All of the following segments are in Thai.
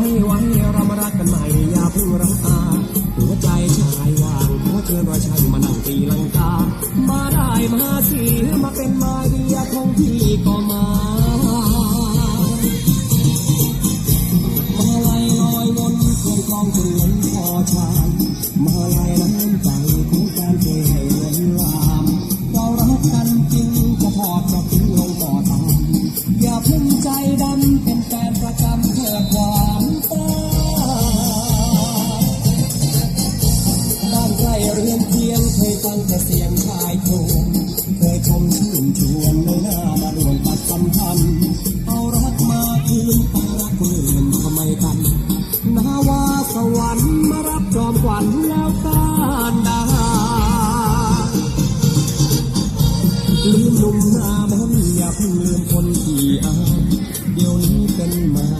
ว้ไว้เรามารักกันใหม่อย่าเพิ่งรังอาหัวใจชายว่างขอเชิญรอยชายมานั่งตีลังกามาได้มาสีมาเป็นมาเดียของพี่ก็มามาลายลอยวนเคยคลองเกลือนพอชายมาลายังแต่เสียงชายโทนเคยชมชื่นชวนในหน้ามาร่วมปัดสัมพันธ์เอารักมาคืนไปรักคนอื่นทำไมกันนาวาสวรรค์มารับจอมขวัญแล้วการดาลืมหนุ่มหน้ามนอย่าเพิ่งลืมคนที่อาเดี๋ยวนี้เป็นมา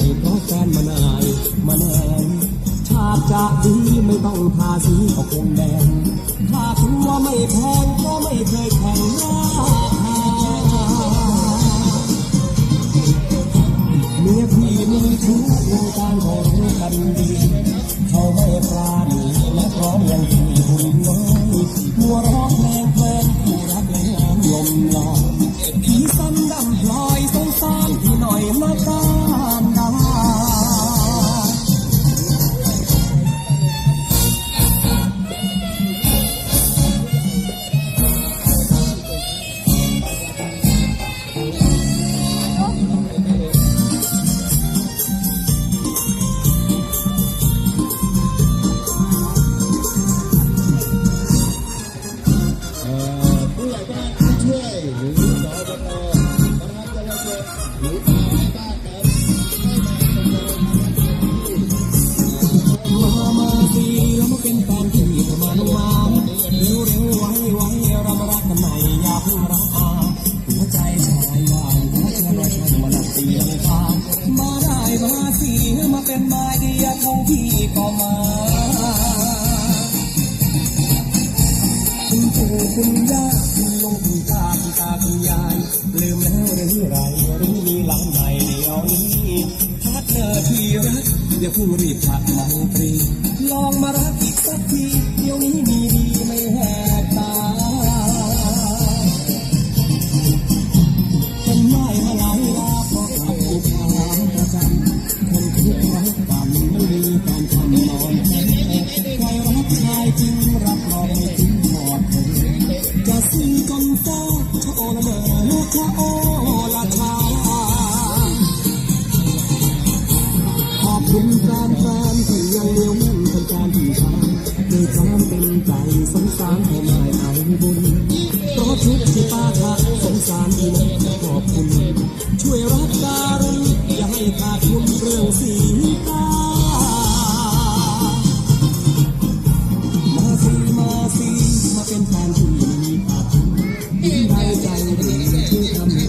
จะดีไม่ต้องทาสีก็คงแดงถ้าคุณว่าไม่แพงก็ไม่เคยแข่งราคาเมียพี่มีชู้วงการก็รู้กันดี เป็นมาเดียของพี่ก็มาคุณปู่คุณย่าคุณลุงคุณตาคุณตาคุณยายลืมแล้วหรือไรหรือมีหลังใหม่เดียวนี้พัดเธอที่รักอย่าเพิ่งรีบผัดไมตรีลองมารัก สางให้หมายเอาบุญเพราะทุกที่ป้าทักสงสารที่นขอบคุณ ช่วยรักการุณอย่าให้ขาดทุนเรื่องสีตามาสีมาสีมาเป็นแฟนคุณมีปากดินไทยใจดีช่วยทำ